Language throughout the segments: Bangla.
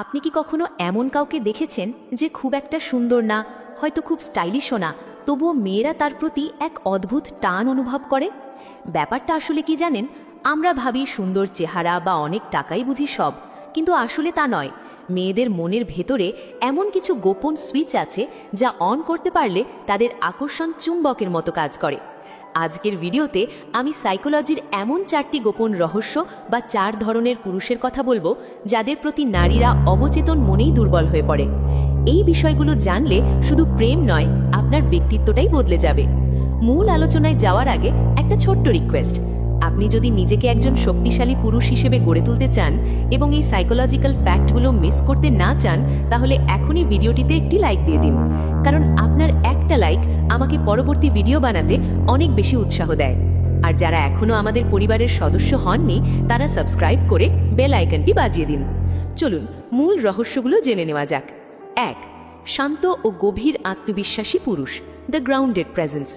আপনি কি কখনো এমন কাউকে দেখেছেন যে খুব একটা সুন্দর না, হয়তো খুব স্টাইলিশও না, তবুও মেয়েরা তার প্রতি এক অদ্ভুত টান অনুভব করে? ব্যাপারটা আসলে কি জানেন? আমরা ভাবি সুন্দর চেহারা বা অনেক টাকাই বুঝি সব, কিন্তু আসলে তা নয়। মেয়েদের মনের ভেতরে এমন কিছু গোপন সুইচ আছে যা অন করতে পারলে তাদের আকর্ষণ চুম্বকের মতো কাজ করে। আজকের ভিডিওতে আমি সাইকোলজির এমন চারটি গোপন রহস্য বা চার ধরনের পুরুষের কথা বলব, যাদের প্রতি নারীরা অবচেতন মনেই দুর্বল হয়ে পড়ে। এই বিষয়গুলো জানলে শুধু প্রেম নয়, আপনার ব্যক্তিত্বটাই বদলে যাবে। মূল আলোচনায় যাওয়ার আগে একটা ছোট্ট রিকোয়েস্ট আপনি যদি নিজেকে একজন শক্তিশালী পুরুষ হিসেবে গড়ে তুলতে চান এবং এই সাইকোলজিক্যাল ফ্যাক্টগুলো মিস করতে না চান, তাহলে এখনই ভিডিওটিতে একটি লাইক দিয়ে দিন। কারণ আপনার একটা লাইক আমাকে পরবর্তী ভিডিও বানাতে অনেক বেশি উৎসাহ দেয়। আর যারা এখনও আমাদের পরিবারের সদস্য হননি, তারা সাবস্ক্রাইব করে বেল আইকনটি বাজিয়ে দিন। চলুন, মূল রহস্যগুলো জেনে নেওয়া যাক। এক, শান্ত ও গভীর আত্মবিশ্বাসী পুরুষ দ্য গ্রাউন্ডেড প্রেজেন্স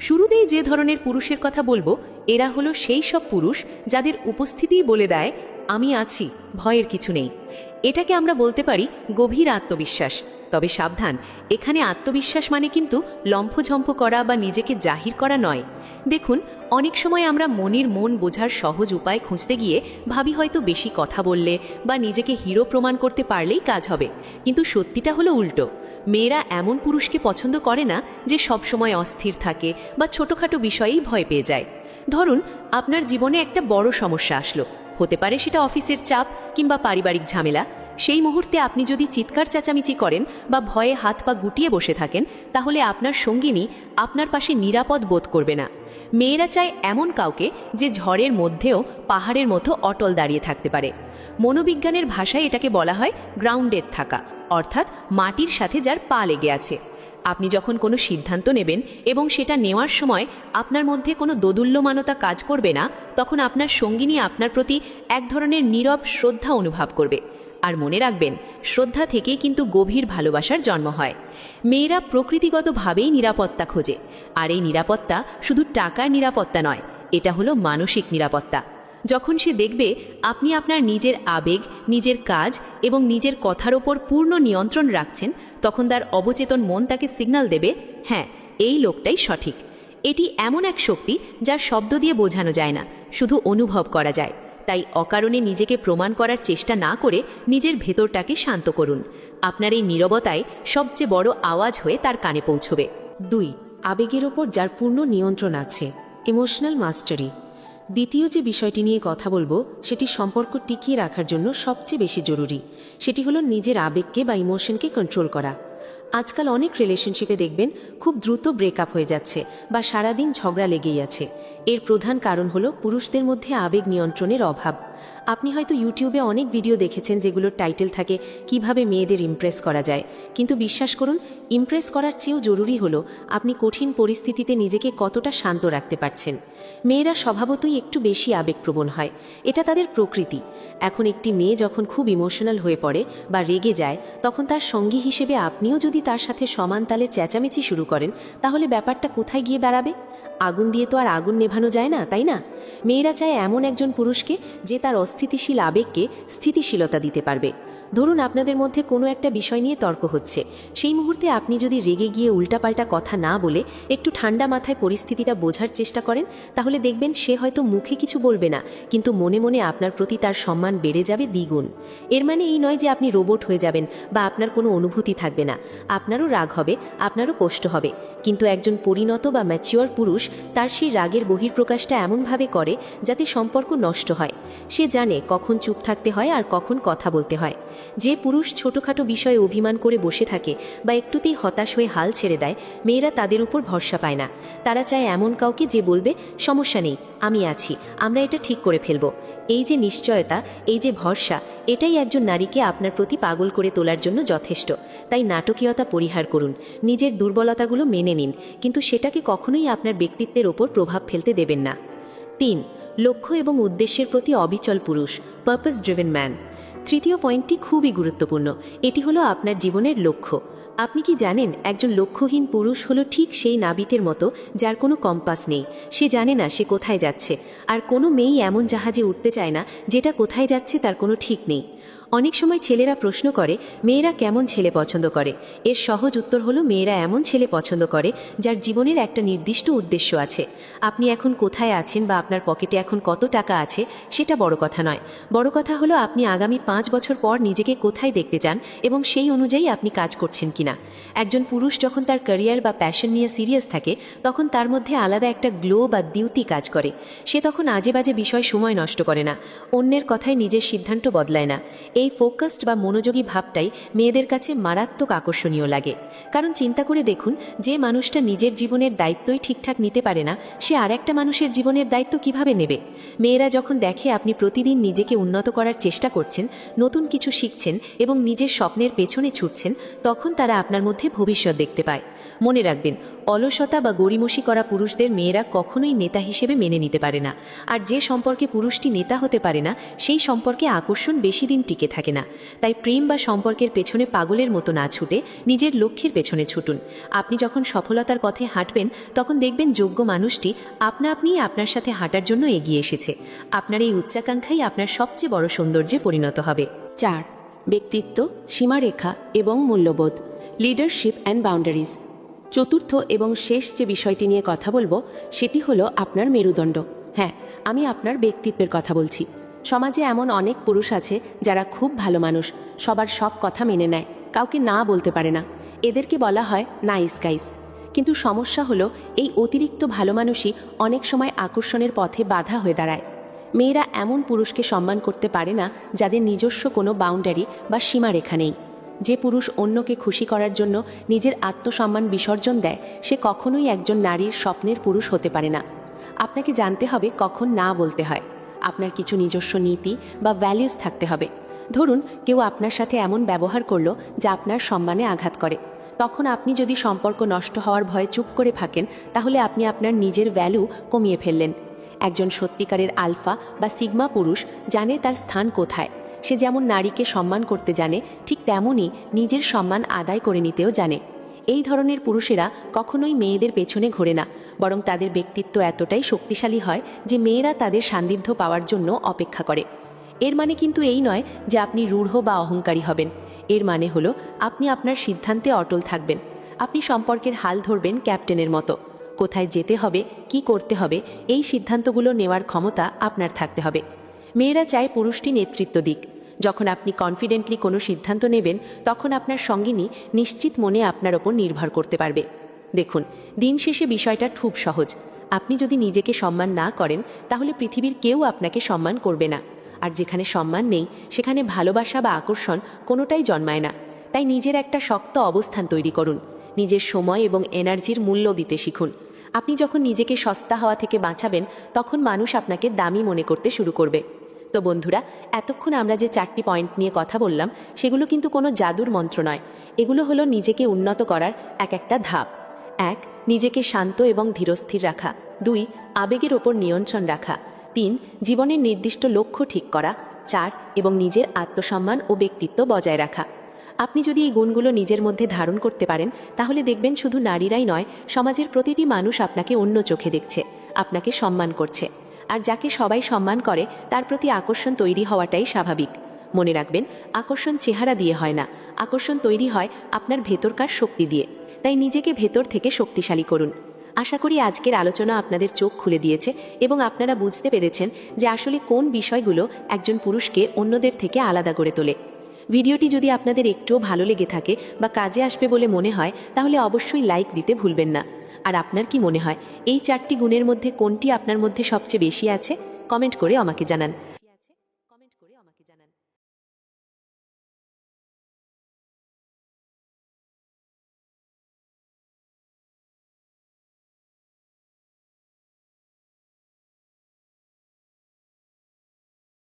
শুরুতেই যে ধরনের পুরুষের কথা বলব, এরা হলো সেই সব পুরুষ যাদের উপস্থিতিই বলে দেয়, আমি আছি, ভয়ের কিছু নেই। এটাকে আমরা বলতে পারি গভীর আত্মবিশ্বাস। তবে সাবধান, এখানে আত্মবিশ্বাস মানে কিন্তু লম্ফঝম্প করা বা নিজেকে জাহির করা নয়। দেখুন, অনেক সময় আমরা মনের মন বোঝার সহজ উপায় খুঁজতে গিয়ে ভাবি হয়তো বেশি কথা বললে বা নিজেকে হিরো প্রমাণ করতে পারলেই কাজ হবে। কিন্তু সত্যিটা হলো উল্টো। মেয়েরা এমন পুরুষকে পছন্দ করে না যে সবসময় অস্থির থাকে বা ছোটোখাটো বিষয়েই ভয় পেয়ে যায়। ধরুন, আপনার জীবনে একটা বড় সমস্যা আসলো। হতে পারে সেটা অফিসের চাপ কিংবা পারিবারিক ঝামেলা। সেই মুহূর্তে আপনি যদি চিৎকার চেঁচামেচি করেন বা ভয়ে হাত পা গুটিয়ে বসে থাকেন, তাহলে আপনার সঙ্গিনী আপনার পাশে নিরাপদ বোধ করবে না। মেয়েরা চায় এমন কাউকে যে ঝড়ের মধ্যেও, পাহাড়ের মতো অটল দাঁড়িয়ে থাকতে পারে। মনোবিজ্ঞানের ভাষায় এটাকে বলা হয় গ্রাউন্ডেড থাকা। অর্থাৎ মাটির সাথে যার পা লেগে আছে। আপনি যখন কোনো সিদ্ধান্ত নেবেন এবং সেটা নেওয়ার সময় আপনার মধ্যে কোনো দোদুল্যমানতা কাজ করবে না, তখন আপনার সঙ্গিনী আপনার প্রতি এক ধরনের নীরব শ্রদ্ধা অনুভব করবে। আর মনে রাখবেন, শ্রদ্ধা থেকেই কিন্তু গভীর ভালোবাসার জন্ম হয়। মেয়েরা প্রকৃতিগতভাবেই নিরাপত্তা খোঁজে। আর এই নিরাপত্তা শুধু টাকার নিরাপত্তা নয়, এটা হলো মানসিক নিরাপত্তা। যখন সে দেখবে আপনি আপনার নিজের আবেগ, নিজের কাজ এবং নিজের কথার ওপর পূর্ণ নিয়ন্ত্রণ রাখছেন, তখন তার অবচেতন মন তাকে সিগন্যাল দেবে হ্যাঁ এই লোকটাই সঠিক। এটি এমন এক শক্তি যার শব্দ দিয়ে বোঝানো যায় না, শুধু অনুভব করা যায়। তাই অকারণে নিজেকে প্রমাণ করার চেষ্টা না করে নিজের ভেতরটাকে শান্ত করুন। আপনার এই নীরবতায় সবচেয়ে বড় আওয়াজ হয়ে তার কানে পৌঁছবে। দুই, আবেগের ওপর যার পূর্ণ নিয়ন্ত্রণ আছে ইমোশনাল মাস্টারি দ্বিতীয় যে বিষয়টি নিয়ে কথা বলব সেটি সম্পর্ক টিকিয়ে রাখার জন্য সবচেয়ে বেশি জরুরি। সেটি হলো নিজের আবেগকে বা ইমোশনকে কন্ট্রোল করা। আজকাল অনেক রিলেশনশিপে দেখবেন খুব দ্রুত ব্রেকআপ হয়ে যাচ্ছে বা সারাদিন ঝগড়া লেগেই আছে। এর প্রধান কারণ হলো পুরুষদের মধ্যে আবেগ নিয়ন্ত্রণের অভাব। আপনি হয়তো ইউটিউবে অনেক ভিডিও দেখেছেন যেগুলোর টাইটেল থাকে, কীভাবে মেয়েদের ইমপ্রেস করা যায়। কিন্তু বিশ্বাস করুন ইমপ্রেস করার চেয়েও জরুরি হলো আপনি কঠিন পরিস্থিতিতে নিজেকে কতটা শান্ত রাখতে পারছেন। মেয়েরা স্বভাবতই একটু বেশি আবেগপ্রবণ হয়। এটা তাদের প্রকৃতি। এখন একটি মেয়ে যখন খুব ইমোশনাল হয়ে পড়ে বা রেগে যায়, তখন তার সঙ্গী হিসেবে আপনিও যদি তার সাথে সমান তালে চেঁচামেচি শুরু করেন, তাহলে ব্যাপারটা কোথায় গিয়ে বেড়াবে? আগুন দিয়ে তো আর আগুন নেভানো যায় না, তাই না? মেয়েরা চায় এমন একজন পুরুষকে যে তার অস্থিতিশীল আবেগকে স্থিতিশীলতা দিতে পারবে। ধরুন আপনাদের মধ্যে কোনো একটা বিষয় নিয়ে তর্ক হচ্ছে। সেই মুহূর্তে আপনি যদি রেগে গিয়ে উল্টাপাল্টা কথা না বলে একটু ঠান্ডা মাথায় পরিস্থিতিটা বোঝার চেষ্টা করেন, তাহলে দেখবেন সে হয়তো মুখে কিছু বলবে না, কিন্তু মনে মনে আপনার প্রতি তার সম্মান বেড়ে যাবে দ্বিগুণ। এর মানে এই নয় যে আপনি রোবট হয়ে যাবেন বা আপনার কোনো অনুভূতি থাকবে না। আপনারও রাগ হবে, আপনারও কষ্ট হবে। কিন্তু একজন পরিণত বা ম্যাচিওর পুরুষ তার সেই রাগের বহির্প্রকাশটা এমনভাবে করে যাতে সম্পর্ক নষ্ট হয়। সে জানে কখন চুপ থাকতে হয় আর কখন কথা বলতে হয়। যে পুরুষ ছোটোখাটো বিষয়ে অভিমান করে বসে থাকে বা একটুতেই হতাশ হয়ে হাল ছেড়ে দেয়, মেয়েরা তাদের উপর ভরসা পায় না। তারা চায় এমন কাউকে যে বলবে, সমস্যা নেই, আমি আছি, আমরা এটা ঠিক করে ফেলব। এই যে নিশ্চয়তা, এই যে ভরসা, এটাই একজন নারীকে আপনার প্রতি পাগল করে তোলার জন্য যথেষ্ট। তাই নাটকীয়তা পরিহার করুন, নিজের দুর্বলতাগুলো মেনে নিন, কিন্তু সেটাকে কখনোই আপনার ব্যক্তিত্বের ওপর প্রভাব ফেলতে দেবেন না। তিন, লক্ষ্য এবং উদ্দেশ্যের প্রতি অবিচল পুরুষ পারপাস ড্রিভেন ম্যান তৃতীয় পয়েন্টটি খুবই গুরুত্বপূর্ণ। এটি হলো আপনার জীবনের লক্ষ্য। আপনি কি জানেন, একজন লক্ষ্যহীন পুরুষ হলো ঠিক সেই নাবিতের মতো যার কোনো কম্পাস নেই। সে জানে না সে কোথায় যাচ্ছে। আর কোনো মেয়েই এমন জাহাজে উঠতে চায় না যেটা কোথায় যাচ্ছে তার কোনো ঠিক নেই। অনেক সময় ছেলেরা প্রশ্ন করে, মেয়েরা কেমন ছেলে পছন্দ করে? এর সহজ উত্তর হলো, মেয়েরা এমন ছেলে পছন্দ করে যার জীবনের একটা নির্দিষ্ট উদ্দেশ্য আছে। আপনি এখন কোথায় আছেন বা আপনার পকেটে এখন কত টাকা আছে, সেটা বড় কথা নয়। বড় কথা হলো, আপনি আগামী পাঁচ বছর পর নিজেকে কোথায় দেখতে চান এবং সেই অনুযায়ী আপনি কাজ করছেন কিনা। একজন পুরুষ যখন তার ক্যারিয়ার বা প্যাশন নিয়ে সিরিয়াস থাকে, তখন তার মধ্যে আলাদা একটা গ্লো বা দ্যুতি কাজ করে। সে তখন আজে বাজে বিষয় সময় নষ্ট করে না। অন্যের কথায় নিজের সিদ্ধান্ত বদলায় না। এই ফোকাসড বা মনোযোগী ভাবটাই মেয়েদের কাছে মারাত্মক আকর্ষণীয় লাগে। কারণ চিন্তা করে দেখুন, যে মানুষটা নিজের জীবনের দায়িত্বই ঠিকঠাক নিতে পারে না, সে আর একটা মানুষের জীবনের দায়িত্ব কীভাবে নেবে? মেয়েরা যখন দেখে আপনি প্রতিদিন নিজেকে উন্নত করার চেষ্টা করছেন, নতুন কিছু শিখছেন এবং নিজের স্বপ্নের পেছনে ছুটছেন, তখন তারা আপনার মধ্যে ভবিষ্যৎ দেখতে পায়। মনে রাখবেন, অলসতা বা গড়িমসি করা পুরুষদের মেয়েরা কখনোই নেতা হিসেবে মেনে নিতে পারে না। আর যে সম্পর্কে পুরুষটি নেতা হতে পারে না, সেই সম্পর্কে আকর্ষণ বেশি দিন টিকে থাকে না। তাই প্রেম বা সম্পর্কের পেছনে পাগলের মতো না ছুটে নিজের লক্ষ্যের পেছনে ছুটুন। আপনি যখন সফলতার পথে হাঁটবেন, তখন দেখবেন যোগ্য মানুষটি আপনা আপনিই আপনার সাথে হাঁটার জন্য এগিয়ে এসেছে। আপনার এই উচ্চাকাঙ্ক্ষাই আপনার সবচেয়ে বড় সৌন্দর্যে পরিণত হবে। চার, ব্যক্তিত্ব, সীমারেখা এবং মূল্যবোধ লিডারশিপ অ্যান্ড বাউন্ডারিজ চতুর্থ এবং শেষ যে বিষয়টি নিয়ে কথা বলব, সেটি হলো আপনার মেরুদণ্ড। হ্যাঁ আমি আপনার ব্যক্তিত্বের কথা বলছি। সমাজে এমন অনেক পুরুষ আছে যারা খুব ভালো মানুষ, সবার সব কথা মেনে নেয়, কাউকে না বলতে পারে না। এদেরকে বলা হয় নাইস গাইস। কিন্তু সমস্যা হলো, এই অতিরিক্ত ভালো মানুষই অনেক সময় আকর্ষণের পথে বাধা হয়ে দাঁড়ায়। মেয়েরা এমন পুরুষকে সম্মান করতে পারে না, যাদের নিজস্ব কোনো বাউন্ডারি বা সীমারেখা নেই। যে পুরুষ অন্যকে খুশি করার জন্য নিজের আত্মসম্মান বিসর্জন দেয়, সে কখনোই একজন নারীর স্বপ্নের পুরুষ হতে পারে না। আপনাকে জানতে হবে কখন না বলতে হয়। আপনার কিছু নিজস্ব নীতি বা ভ্যালিউস থাকতে হবে। ধরুন, কেউ আপনার সাথে এমন ব্যবহার করল যা আপনার সম্মানে আঘাত করে। তখন আপনি যদি সম্পর্ক নষ্ট হওয়ার ভয়ে চুপ করে থাকেন, তাহলে আপনি আপনার নিজের ভ্যালু কমিয়ে ফেললেন। একজন সত্যিকারের আলফা বা সিগমা পুরুষ জানে তার স্থান কোথায়। সে যেমন নারীকে সম্মান করতে জানে, ঠিক তেমনই নিজের সম্মান আদায় করে নিতেও জানে। এই ধরনের পুরুষেরা কখনোই মেয়েদের পেছনে ঘোরে না, বরং তাদের ব্যক্তিত্ব এতটাই শক্তিশালী হয় যে মেয়েরা তাদের সান্নিধ্য পাওয়ার জন্য অপেক্ষা করে। এর মানে কিন্তু এই নয় যে আপনি রূঢ় বা অহংকারী হবেন। এর মানে হলো আপনি আপনার সিদ্ধান্তে অটল থাকবেন। আপনি সম্পর্কের হাল ধরবেন ক্যাপ্টেনের মতো। কোথায় যেতে হবে, কি করতে হবে, এই সিদ্ধান্তগুলো নেওয়ার ক্ষমতা আপনার থাকতে হবে। মেয়েরা চায় পুরুষটি নেতৃত্ব দিক। যখন আপনি কনফিডেন্টলি কোনো সিদ্ধান্ত নেবেন, তখন আপনার সঙ্গিনী নিশ্চিত মনে আপনার ওপর নির্ভর করতে পারবে। দেখুন, দিন শেষে বিষয়টা খুব সহজ। আপনি যদি নিজেকে সম্মান না করেন, তাহলে পৃথিবীর কেউ আপনাকে সম্মান করবে না। আর যেখানে সম্মান নেই, সেখানে ভালোবাসা বা আকর্ষণ কোনোটাই জন্মায় না। তাই নিজের একটা শক্ত অবস্থান তৈরি করুন। নিজের সময় এবং এনার্জির মূল্য দিতে শিখুন। আপনি যখন নিজেকে সস্তা হওয়া থেকে বাঁচাবেন, তখন মানুষ আপনাকে দামি মনে করতে শুরু করবে। তো বন্ধুরা, এতক্ষণ আমরা যে চারটি পয়েন্ট নিয়ে কথা বললাম, সেগুলো কিন্তু কোনো জাদুর মন্ত্র নয়। এগুলো হলো নিজেকে উন্নত করার এক একটা ধাপ। এক, নিজেকে শান্ত এবং ধীরস্থির রাখা। দুই, আবেগের ওপর নিয়ন্ত্রণ রাখা। তিন, জীবনের নির্দিষ্ট লক্ষ্য ঠিক করা। চার, এবং নিজের আত্মসম্মান ও ব্যক্তিত্ব বজায় রাখা। আপনি যদি এই গুণগুলো নিজের মধ্যে ধারণ করতে পারেন, তাহলে দেখবেন শুধু নারীরাই নয়, সমাজের প্রতিটি মানুষ আপনাকে অন্য চোখে দেখছে, আপনাকে সম্মান করছে। আর যাকে সবাই সম্মান করে, তার প্রতি আকর্ষণ তৈরি হওয়াটাই স্বাভাবিক। মনে রাখবেন, আকর্ষণ চেহারা দিয়ে হয় না। আকর্ষণ তৈরি হয় আপনার ভেতরকার শক্তি দিয়ে। তাই নিজেকে ভেতর থেকে শক্তিশালী করুন। আশা করি আজকের আলোচনা আপনাদের চোখ খুলে দিয়েছে এবং আপনারা বুঝতে পেরেছেন যে আসলে কোন বিষয়গুলো একজন পুরুষকে অন্যদের থেকে আলাদা করে তোলে। ভিডিওটি যদি আপনাদের একটুও ভালো লেগে থাকে বা কাজে আসবে বলে মনে হয়, তাহলে অবশ্যই লাইক দিতে ভুলবেন না। আর আপনার কি মনে হয়? এই চারটি গুণের মধ্যে কোনটি আপনার মধ্যে সবচেয়ে বেশি আছে? কমেন্ট করে আমাকে জানান।